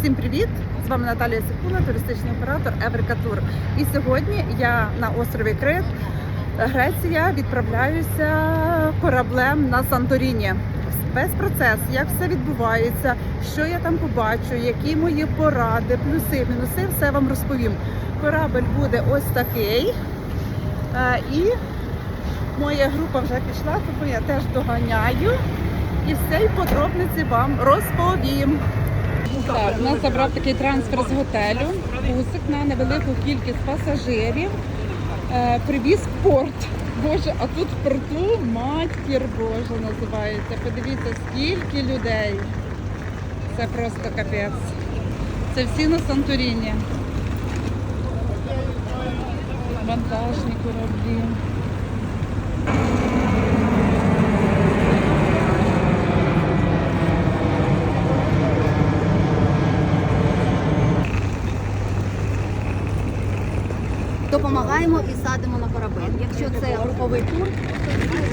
Всім привіт! З вами Наталія Сикула, туристичний оператор Еврика Тур. І сьогодні я на острові Крит, Греція, відправляюся кораблем на Санторіні. Весь процес, як все відбувається, що я там побачу, які мої поради, плюси, мінуси, все вам розповім. Корабль буде ось такий. Е, І моя група вже пішла, тому я теж доганяю і все і подробниці вам розповім. Так, нас забрав такий трансфер з готелю. Усик на невелику кількість пасажирів. Е, привіз порт. Боже, а тут в порту матір Божа називається. Подивіться, скільки людей. Це просто капець. Це всі на Санторіні. Вантажні кораблі. Якщо це груповий тур,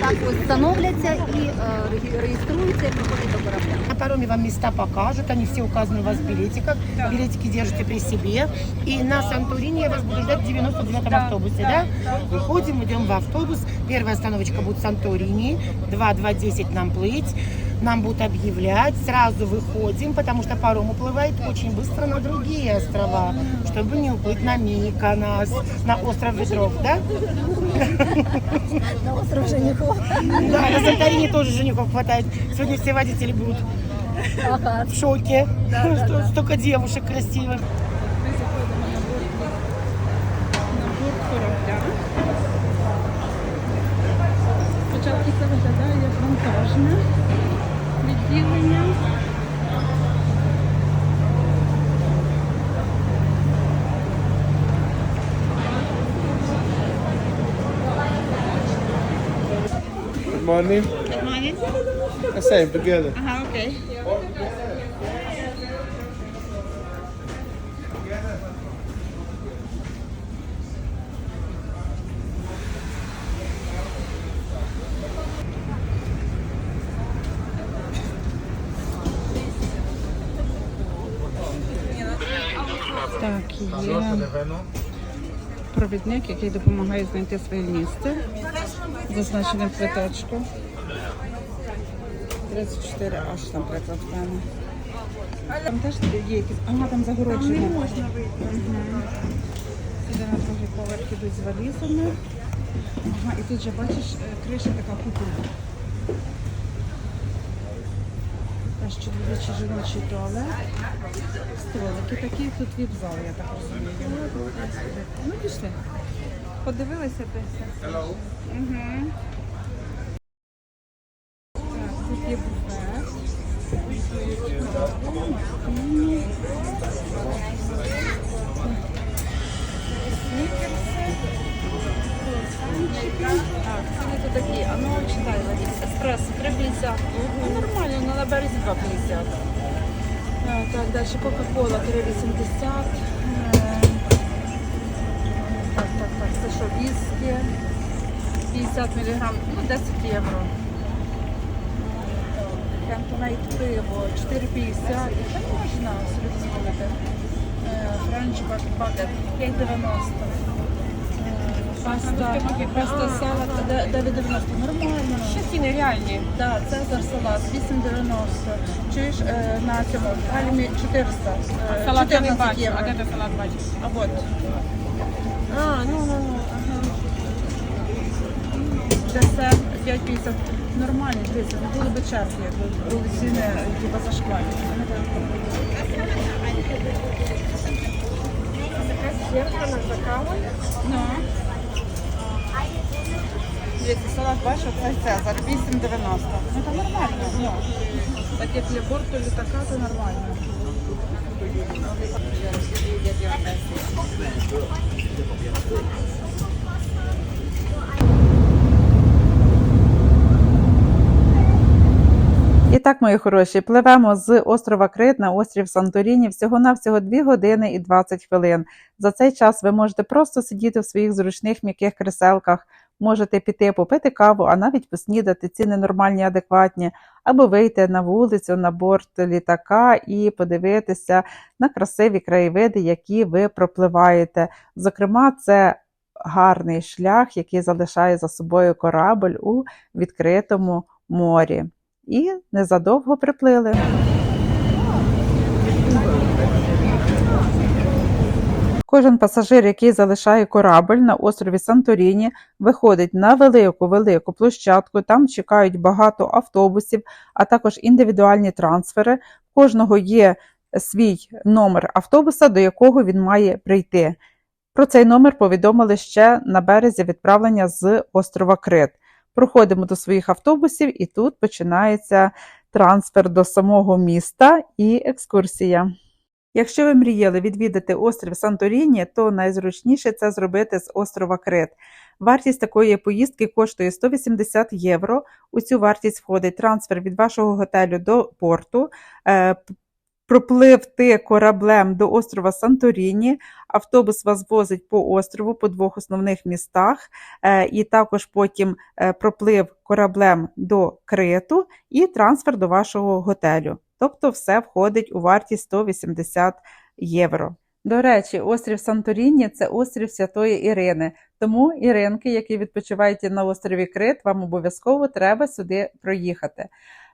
так ось встановляться і е, реги- реєструються і приходять до корабля. На пароме вам места покажут, они все указаны у вас в билетиках. Билетики держите при себе. И на Санторини я вас буду ждать в 99-м автобусе, да? Выходим, идем в автобус. Первая остановочка будет Санторини. 2-2-10 нам плыть. Нам будут объявлять, сразу выходим, потому что паром уплывает очень быстро на другие острова, чтобы не уплыть на Миконос, на остров Ветров, да? На остров Женихов. Да, на Санторини тоже женихов хватает. Сегодня все водители будут Ага. в шоке, что столько девушек красивых. Ми заходимо на борт, на борт корабля. Спочатку це виглядає як вантажне відділення. Good morning. The same together. Ага, окей. Так, є Провідник, який допомагає знайти своє місце. Зазначене в квиточку. 34 аж, наприклад, в мене. Там теж є якісь. Ага, там загороджено. Там не можна вийти. Сюди на другий поверх ідуть з валізами. Ага, і тут же бачиш, е, криша така купола. Теж чоловічий жіночий туалет. Столики такі, тут віп-зал, я так розумію. Ну, пішли. Подивилися десь. Угу. Так, тут є буфет. Такі. А ну читай. Еспресо 3,50. Ну, нормально, ну, на березі 2,50. Е, Так, далі Кока-Кола 3,80. Е, Так, так, так, це що, віскі? 50 мг, ну 10 євро. Кантонайт пиво 4,50. Це можна собі дозволити. Е, Френч бак- 5,90. Е, Паста, паста салат де- 9,90. Нормально. Що ціни реальні? Да, Цезар салат 8,90. Чуєш е, на цьому Пальмі 400. е, Салат я не 14 бачу. євро. А де ти салат бачиш? А от. А, ну, ну, ну. Десерт 5,50. Nормально, дивіться, не було би черги, якби були ціни типу, зашквальні. Зеркало за кавою. Ну. Дивіться, салат бачиш, це Цезар 8,90. Ну це нормально. Ну. Так як для борту літака, то нормально. І так, мої хороші, пливемо з острова Крит на острів Санторіні всього-навсього 2 години і 20 хвилин. За цей час ви можете просто сидіти в своїх зручних м'яких креселках, можете піти попити каву, а навіть поснідати, ціни нормальні, адекватні, або вийти на вулицю, на борт літака і подивитися на красиві краєвиди, які ви пропливаєте. Зокрема, це гарний шлях, який залишає за собою корабль у відкритому морі. І незадовго приплили. Кожен пасажир, який залишає корабль на острові Санторіні, виходить на велику велику площадку. Там чекають багато автобусів, а також індивідуальні трансфери. Кожного є свій номер автобуса, до якого він має прийти. Про цей номер повідомили ще на березі відправлення з острова Крит. Проходимо до своїх автобусів, і тут починається трансфер до самого міста і екскурсія. Якщо ви мріяли відвідати острів Санторіні, то найзручніше це зробити з острова Крит. Вартість такої поїздки коштує 180 євро. У цю вартість входить трансфер від вашого готелю до порту, е, пропливти кораблем до острова Санторіні. Автобус вас возить по острову по двох основних містах, е, і також потім е, проплив кораблем до Криту і трансфер до вашого готелю. Тобто все входить у вартість 180 євро. До речі, острів Санторіні це острів Святої Ірини. Тому Іринки, які відпочивають на острові Крит, вам обов'язково треба сюди проїхати.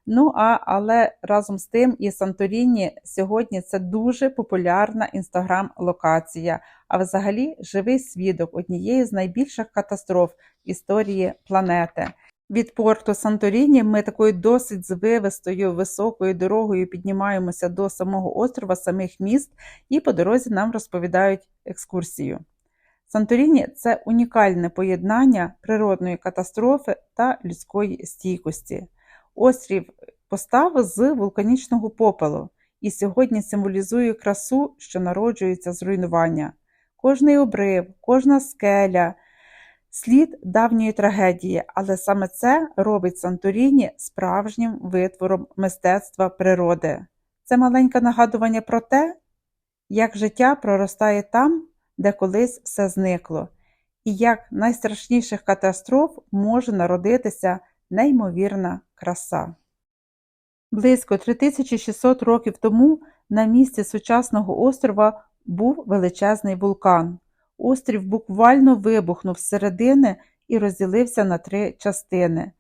Ну а але разом з тим і Санторіні сьогодні це дуже популярна інстаграм-локація, а взагалі живий свідок однієї з найбільших катастроф історії планети. Від порту Санторіні ми такою досить звивистою високою дорогою піднімаємося до самого острова, самих міст, і по дорозі нам розповідають екскурсію. Санторіні це унікальне поєднання природної катастрофи та людської стійкості. Острів постав з вулканічного попелу і сьогодні символізує красу, що народжується з руйнування. Кожний обрив, кожна скеля слід давньої трагедії, але саме це робить Санторіні справжнім витвором мистецтва природи. Це маленьке нагадування про те, як життя проростає там, де колись все зникло, і як найстрашніших катастроф може народитися неймовірна краса. Близько 3600 років тому на місці сучасного острова був величезний вулкан. Острів буквально вибухнув зсередини і розділився на три частини.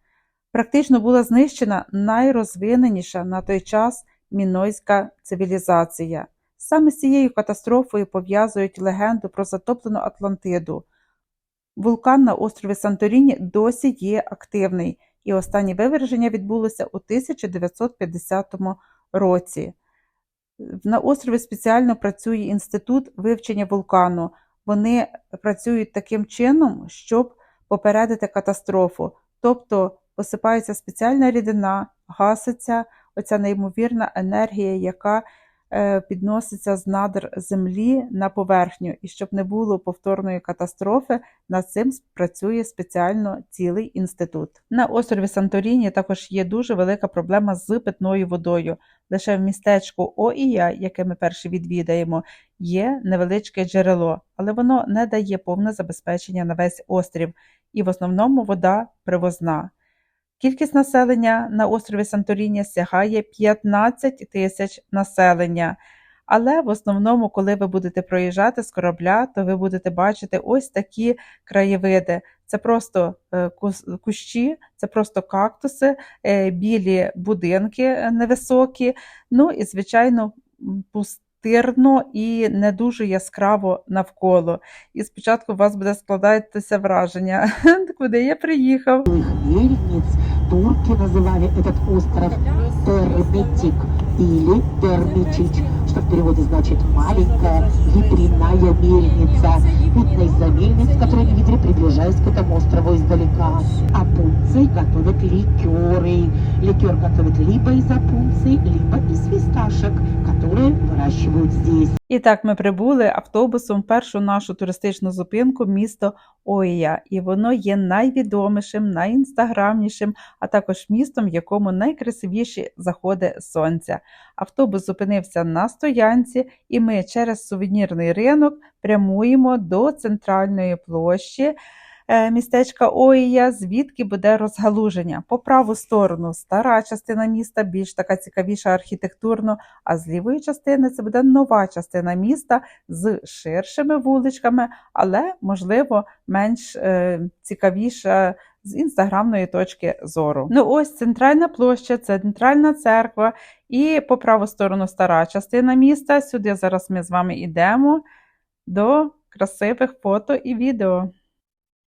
Практично була знищена найрозвиненіша на той час мінойська цивілізація. Саме з цією катастрофою пов'язують легенду про затоплену Атлантиду. Вулкан на острові Санторіні досі є активний, і останнє виверження відбулося у 1950 році. На острові спеціально працює інститут вивчення вулкану. Вони працюють таким чином, щоб попередити катастрофу. Тобто посипається спеціальна рідина, гаситься оця неймовірна енергія, яка підноситься з надр землі на поверхню. І щоб не було повторної катастрофи, над цим працює спеціально цілий інститут. На острові Санторіні також є дуже велика проблема з питною водою. Лише в містечку Оія, яке ми перше відвідаємо, є невеличке джерело, але воно не дає повне забезпечення на весь острів, і в основному вода привозна. Кількість населення на острові Санторіні сягає 15 тисяч населення. Але в основному, коли ви будете проїжджати з корабля, то ви будете бачити ось такі краєвиди. Це просто е, кущі, це просто кактуси, е, білі будинки невисокі, ну і, звичайно, пустирно і не дуже яскраво навколо. І спочатку у вас буде складатися враження, куди я приїхав. мельниц турки называли этот остров Термитик или Термичич, что в переводе значит маленькая ветряная мельница. Видно из-за мельниц, которые они видели, приближаясь к этому острову издалека. А пунцы готовят ликеры. Ликер готовят либо из опунций, либо из фисташек, которые выращивают здесь. І так ми прибули автобусом в першу нашу туристичну зупинку місто Оія, і воно є найвідомішим, найінстаграмнішим, а також містом, в якому найкрасивіші заходи сонця. Автобус зупинився на стоянці, і ми через сувенірний ринок прямуємо до центральної площі. Е, містечка Оія, звідки буде розгалуження. По праву сторону стара частина міста, більш така цікавіша архітектурно, а з лівої частини це буде нова частина міста з ширшими вуличками, але, можливо, менш е, цікавіша з інстаграмної точки зору. Ну ось центральна площа, центральна церква, і по праву сторону стара частина міста. Сюди зараз ми з вами йдемо до красивих фото і відео.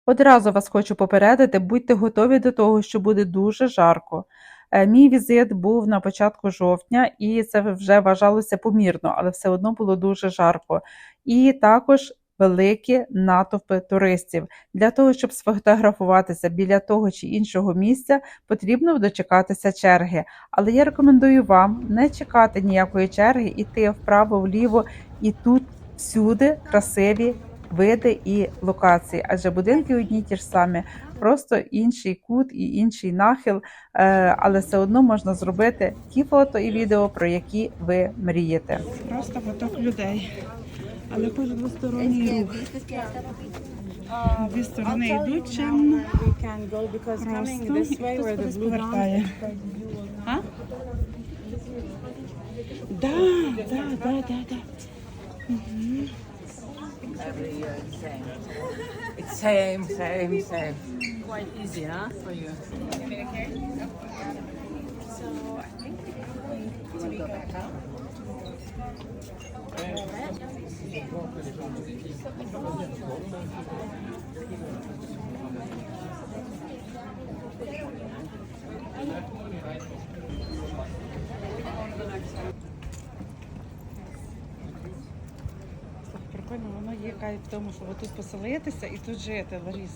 Одразу вас хочу попередити, будьте готові до того, що буде дуже жарко. Е, Мій візит був на початку жовтня, і це вже вважалося помірно, але все одно було дуже жарко. І також великі натовпи туристів. Для того, щоб сфотографуватися біля того чи іншого місця, потрібно дочекатися черги. Але я рекомендую вам не чекати ніякої черги, іти вправо-вліво, і тут всюди красиві види і локації, адже будинки одні ті ж самі, просто інший кут і інший нахил, е, але все одно можна зробити ті фото і відео, про які ви мрієте. Просто поток людей. Але хоч двосторонній рух. Дві сторони йдуть і хтось повертає. А? Да, да, да. every year the same. It's same, same, same. Quite easy, huh? For you. So I think we can go back up. Thank you. Є кайф в тому, що ви тут поселитися і тут жити, Ларіс.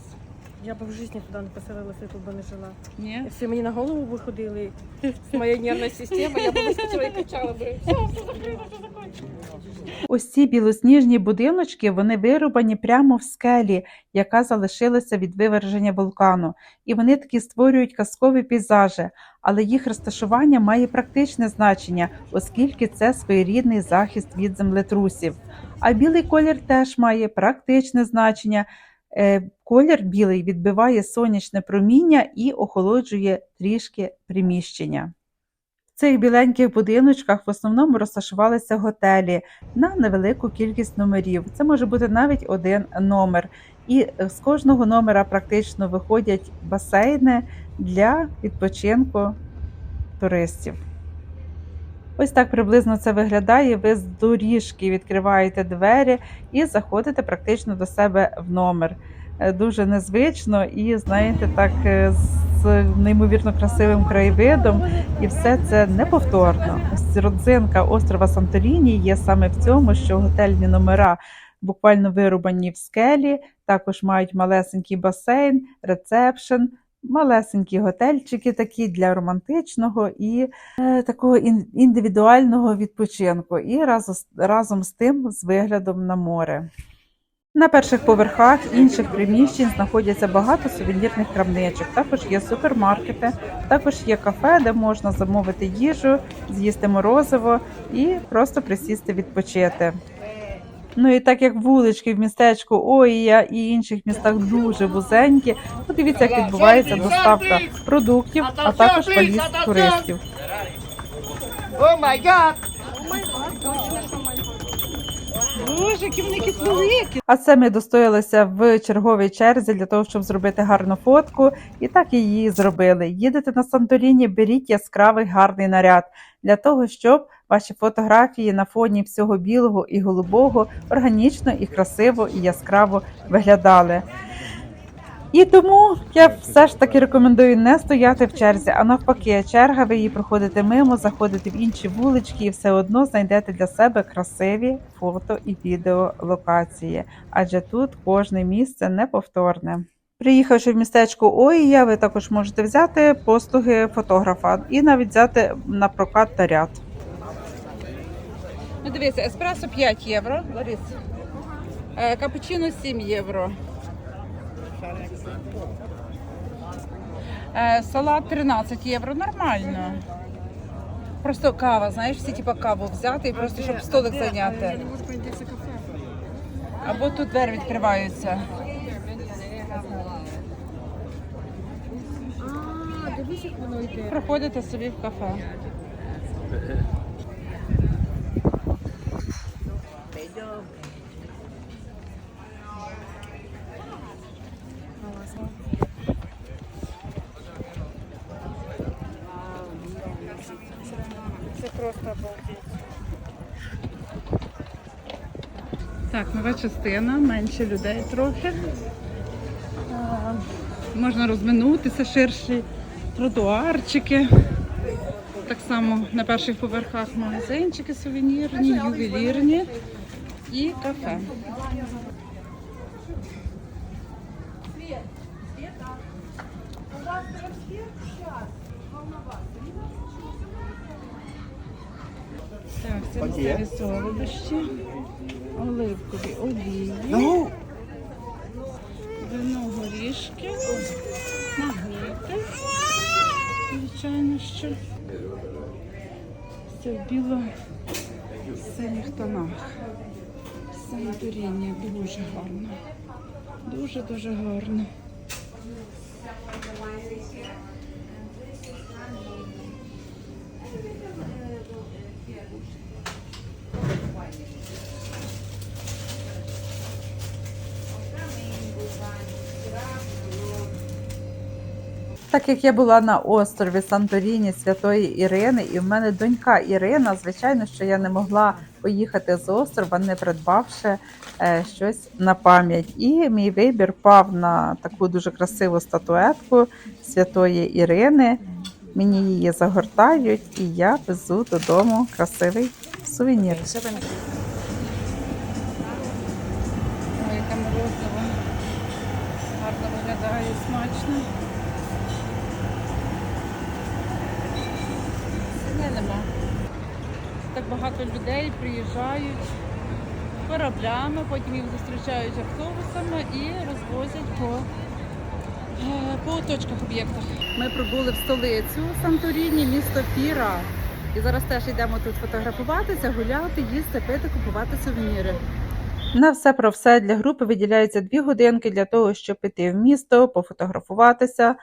Я б в житті туди не поселилася, тут би не жила. Ні? Якщо мені на голову виходили з моєї нервної системи, я б вискочила і кричала би. Все, все закрито, все закінчено. Ось ці білосніжні будиночки, вони вирубані прямо в скелі, яка залишилася від виверження вулкану. І вони такі створюють казкові пейзажі, але їх розташування має практичне значення, оскільки це своєрідний захист від землетрусів. А білий колір теж має практичне значення. Колір білий відбиває сонячне проміння і охолоджує трішки приміщення. В цих біленьких будиночках в основному розташувалися готелі на невелику кількість номерів. Це може бути навіть один номер. І з кожного номера практично виходять басейни для відпочинку туристів. Ось так приблизно це виглядає. Ви з доріжки відкриваєте двері і заходите практично до себе в номер. Е, Дуже незвично і, знаєте, так е, з неймовірно красивим краєвидом, і все це неповторно. Родзинка острова Санторіні є саме в цьому, що готельні номера буквально вирубані в скелі, також мають малесенький басейн, рецепшн. Малесенькі готельчики такі для романтичного і е, такого ін- індивідуального відпочинку, і разом, з- разом з тим з виглядом на море. На перших поверхах інших приміщень знаходяться багато сувенірних крамничок. Також є супермаркети, також є кафе, де можна замовити їжу, з'їсти морозиво і просто присісти відпочити. Ну і так як вулички в містечку Оія і інших містах дуже вузенькі, подивіться, як відбувається доставка продуктів, а також валіз туристів. О май гад! Боже, великі. А це ми достоялися в черговій черзі для того, щоб зробити гарну фотку. І так її зробили. Їдете на Санторіні, беріть яскравий гарний наряд для того, щоб ваші фотографії на фоні всього білого і голубого органічно і красиво і яскраво виглядали. І тому я все ж таки рекомендую не стояти в черзі, а навпаки, черга, ви її проходите мимо, заходите в інші вулички і все одно знайдете для себе красиві фото і відео локації, адже тут кожне місце неповторне. Приїхавши в містечко Оія, ви також можете взяти послуги фотографа і навіть взяти на прокат наряд. Ну, дивіться, еспресо 5 євро, Ларіс. Е, Капучино 7 євро. Е, салат 13 євро, нормально. Просто кава, знаєш, всі типу каву взяти і просто щоб столик зайняти. Або тут двері відкриваються. Проходите собі в кафе. Е, е. Нова частина, менше людей трохи. А, Можна розминутися, ширші тротуарчики. Так само на перших поверхах магазинчики сувенірні, ювелірні і кафе. Так, це місцеві солодощі, оливкові олії, вино горішки, нагріти, звичайно, що це в біло-синіх тонах. Санторіні дуже гарно. Дуже-дуже гарно. Так як я була на острові Санторіні Святої Ірини, і в мене донька Ірина, звичайно, що я не могла поїхати з острова, не придбавши е, щось на пам'ять. І мій вибір пав на таку дуже красиву статуетку Святої Ірини. Мені її загортають, і я везу додому красивий сувенір. Нема. Так багато людей приїжджають кораблями, потім їх зустрічають автобусами і розвозять по, е, по точках об'єктах. Ми прибули в столицю Санторіні, місто Піра. І зараз теж йдемо тут фотографуватися, гуляти, їсти, пити, купувати сувеніри. На все про все для групи виділяються дві годинки для того, щоб піти в місто, пофотографуватися,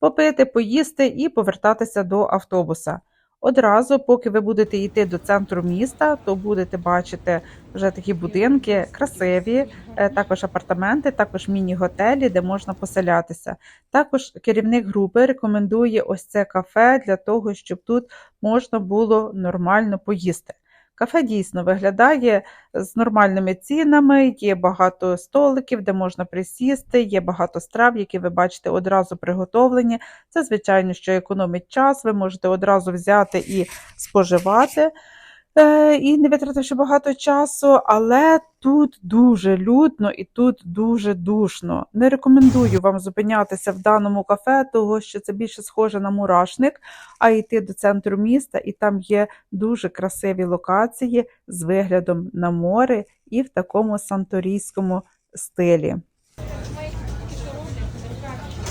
попити, поїсти і повертатися до автобуса. Одразу, поки ви будете йти до центру міста, то будете бачити вже такі будинки красиві, е, також апартаменти, також міні-готелі, де можна поселятися. Також керівник групи рекомендує ось це кафе для того, щоб тут можна було нормально поїсти. Кафе дійсно виглядає з нормальними цінами, є багато столиків, де можна присісти, є багато страв, які ви бачите одразу приготовлені. Це, звичайно, що економить час, ви можете одразу взяти і споживати. Е, І не витративши багато часу, але тут дуже людно і тут дуже душно. Не рекомендую вам зупинятися в даному кафе, того що це більше схоже на мурашник, а йти до центру міста, і там є дуже красиві локації з виглядом на море і в такому санторійському стилі.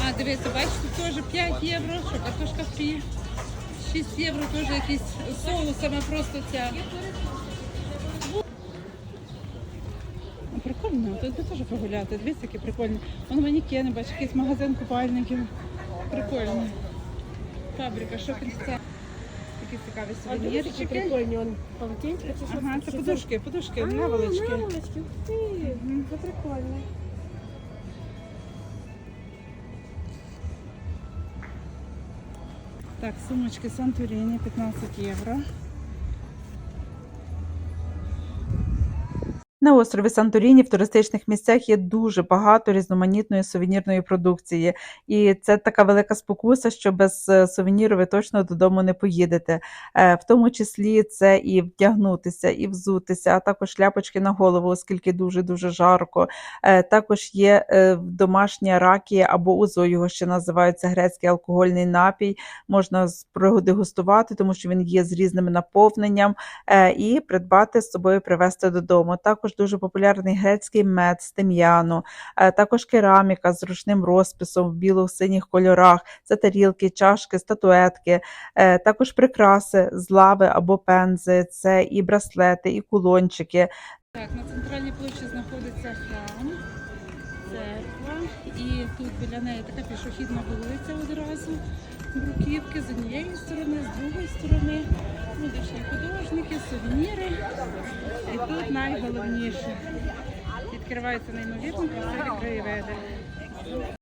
А, дивіться, бачите, теж 5 євро, що картошка фрі. 6 євро теж якісь з соусами просто ця. Прикольно, тут би теж погуляти. Дивіться, які прикольні. Вон манікени, бачиш, якийсь магазин купальників. Прикольно. Фабрика, шопінг центр. Такі цікаві сувенірчики. прикольні, он полотенчика чи? Ага, це подушки, подушки, наволочки. наволочки, ух ти, це прикольно. Так, сумочки Санторіні 15 євро. На острові Санторіні в туристичних місцях є дуже багато різноманітної сувенірної продукції, і це така велика спокуса, що без е, сувеніру ви точно додому не поїдете. Е, В тому числі це і вдягнутися, і взутися, а також шляпочки на голову, оскільки дуже дуже жарко. Е, Також є домашня ракія або узо, його ще називають грецький алкогольний напій. Можна продегустувати, тому що він є з різним наповненням, і придбати з собою привезти додому. Також дуже популярний грецький мед з тим'яну, е, також кераміка з ручним розписом в біло-синіх кольорах. Це тарілки, чашки, статуетки, е, також прикраси з лави або пензи, це і браслети, і кулончики. Так, на центральній площі знаходиться храм, церква, і тут біля неї така пішохідна вулиця одразу. Бруківки з однієї сторони, з другої сторони, музичні художники, сувеніри. І тут найголовніше відкриваються неймовірно красиві краєвиди.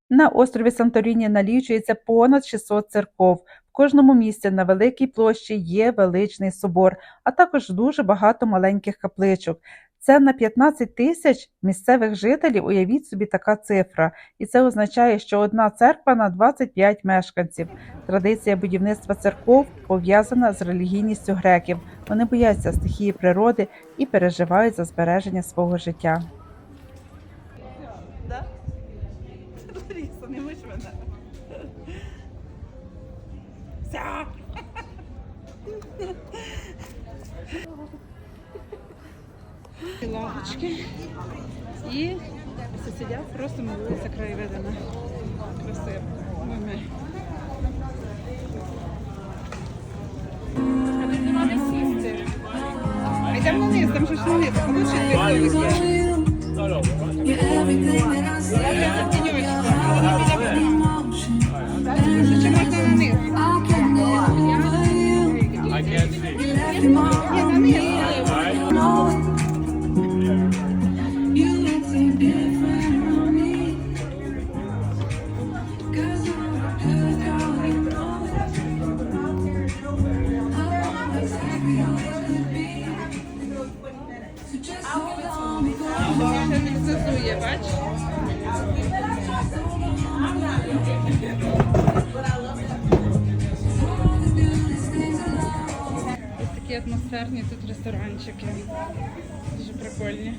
На острові Санторіні налічується понад 600 церков. В кожному місці на великій площі є величний собор, а також дуже багато маленьких капличок. Це на 15 тисяч місцевих жителів. Уявіть собі така цифра, і це означає, що одна церква на 25 мешканців. Традиція будівництва церков пов'язана з релігійністю греків. Вони бояться стихії природи і переживають за збереження свого життя. Лавочки. І всі сидять, просто милуються краєвидами. Красиво. Ой, ми. А тут нема де сісти. А йдемо вниз, там же ж вниз. Лучше дві столики. Чи можна на них? Ще не зазує, бач? Ось такі атмосферні тут ресторанчики. Дуже прикольні.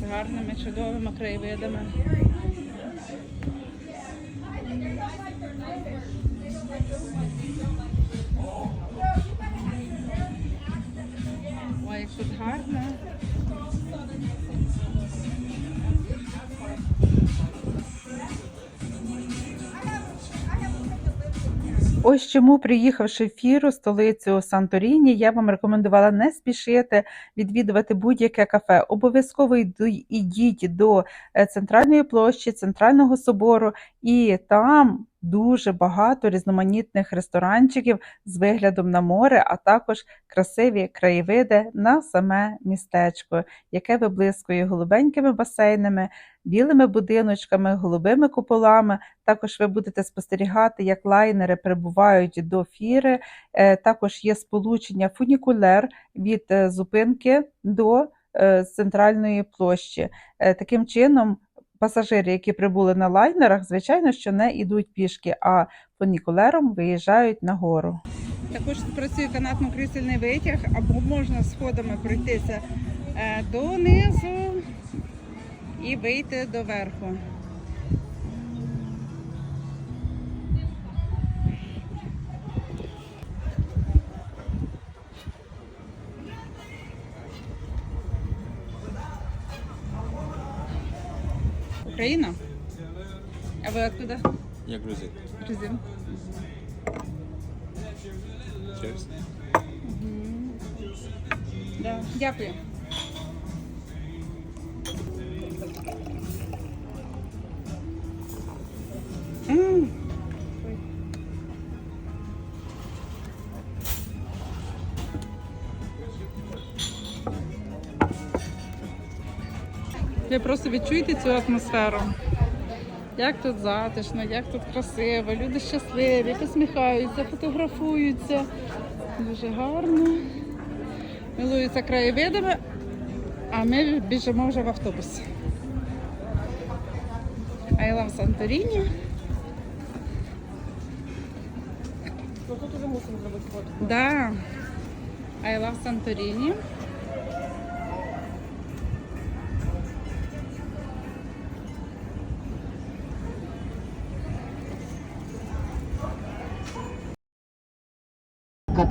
З гарними, чудовими краєвидами. Ось чому, приїхавши в Фіру, столицю Санторіні, я вам рекомендувала не спішити відвідувати будь-яке кафе. Обов'язково йдіть до е, центральної площі, центрального собору, і там дуже багато різноманітних ресторанчиків з виглядом на море, а також красиві краєвиди на саме містечко, яке виблискує голубенькими басейнами, білими будиночками, голубими куполами. Також ви будете спостерігати, як лайнери прибувають до фіри. Е, Також є сполучення фунікулер від е, зупинки до е, центральної площі. Таким чином, пасажири, які прибули на лайнерах, звичайно, що не йдуть пішки, а фунікулером виїжджають на гору. Також працює канатно-крісельний витяг, або можна сходами пройтися е, донизу і вийти до верху. Україна? А ви откуда? Я грузин. Грузин. Cheers. Да. Дякую. Просто відчуєте цю атмосферу. Як тут затишно, як тут красиво, люди щасливі, посміхаються, фотографуються. Дуже гарно. Милуються краєвидами, а ми біжимо вже в автобус. I love Santorini. Ну тут уже мусимо зробити фото. Да. I love Santorini.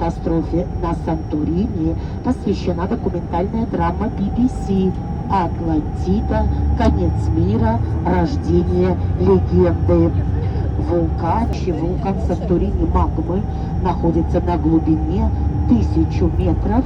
Катастрофе на Санторини посвящена документальная драма BBC «Атлантида. Конец мира. Рождение легенды». Вулкан, вулкан Санторини магмы находится на глубине тысячу метров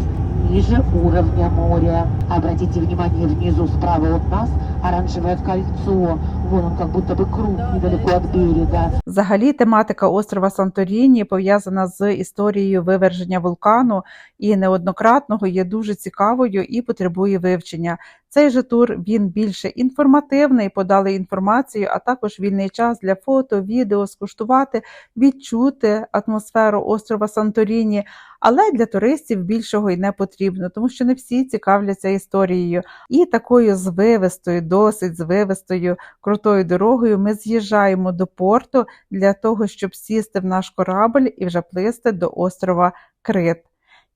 ниже уровня моря. Обратите внимание, внизу справа от нас оранжевое кольцо. Вон он как будто бы круг недалеко от берега. Взагалі, тематика острова Санторіні пов'язана з історією виверження вулкану і неоднократного є дуже цікавою і потребує вивчення. Цей же тур він більше інформативний, подали інформацію, а також вільний час для фото, відео, скуштувати, відчути атмосферу острова Санторіні. Але для туристів більшого й не потрібно, тому що не всі цікавляться історією. І такою звивистою, досить звивистою крутою дорогою ми з'їжджаємо до порту для того, щоб сісти в наш корабль і вже плисти до острова Крит.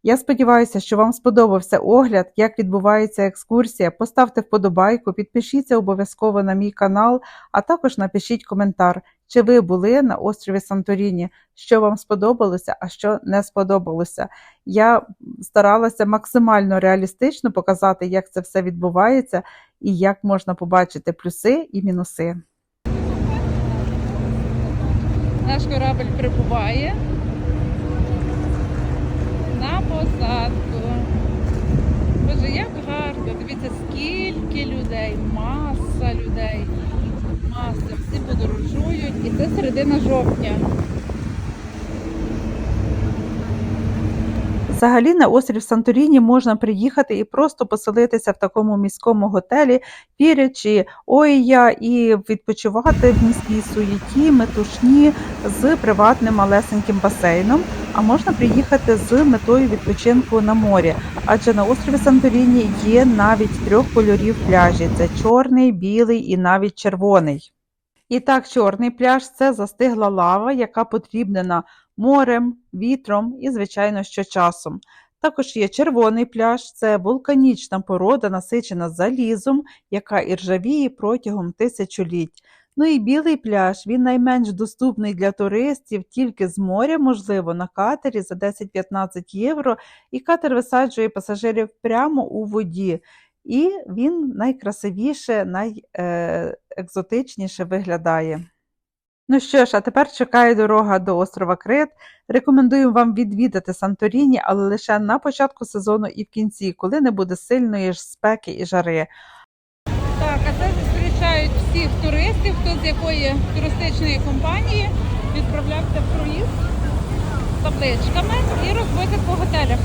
Я сподіваюся, що вам сподобався огляд, як відбувається екскурсія. Поставте вподобайку, підпишіться обов'язково на мій канал, а також напишіть коментар, чи ви були на острові Санторіні, що вам сподобалося, а що не сподобалося. Я старалася максимально реалістично показати, як це все відбувається і як можна побачити плюси і мінуси. Наш корабль прибуває на посадку. Боже, як гарно! Дивіться, скільки людей, маса людей, маса, всі подорожують, і це середина жовтня. Взагалі на острів Санторіні можна приїхати і просто поселитися в такому міському готелі Піря чи Оія і відпочивати в міській суєті, метушні з приватним малесеньким басейном. А можна приїхати з метою відпочинку на морі, адже на острові Санторіні є навіть трьох кольорів пляжі: це чорний, білий і навіть червоний. І так, чорний пляж це застигла лава, яка потрібнена морем, вітром і, звичайно, що часом. Також є червоний пляж, це вулканічна порода, насичена залізом, яка і ржавіє протягом тисячоліть. Ну і білий пляж, він найменш доступний для туристів, тільки з моря, можливо, на катері за 10-15 євро, і катер висаджує пасажирів прямо у воді. І він найкрасивіше, найекзотичніше виглядає. Ну що ж, а тепер чекає дорога до острова Крит. Рекомендую вам відвідати Санторіні, але лише на початку сезону і в кінці, коли не буде сильної ж спеки і жари. Так, а це зустрічають всіх туристів, хто з якої туристичної компанії відправлявся в круїз з табличками і розвозять по готелях.